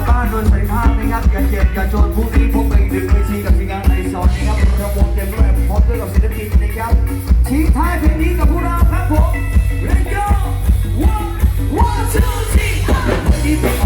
กบ้านโดยสวัสดิภาพนะครับอย่าเจ็บอย่าโจนพรุ่งนี้พบกันอีกหนึ่งเวทีกับทีมงานในซอยนะครับเราวงเต็มด้วยพร้อมด้วยกับศิลปินนะครับทิ้งท้ายเพลงนี้กับพวกเราครับผม Let go one one two three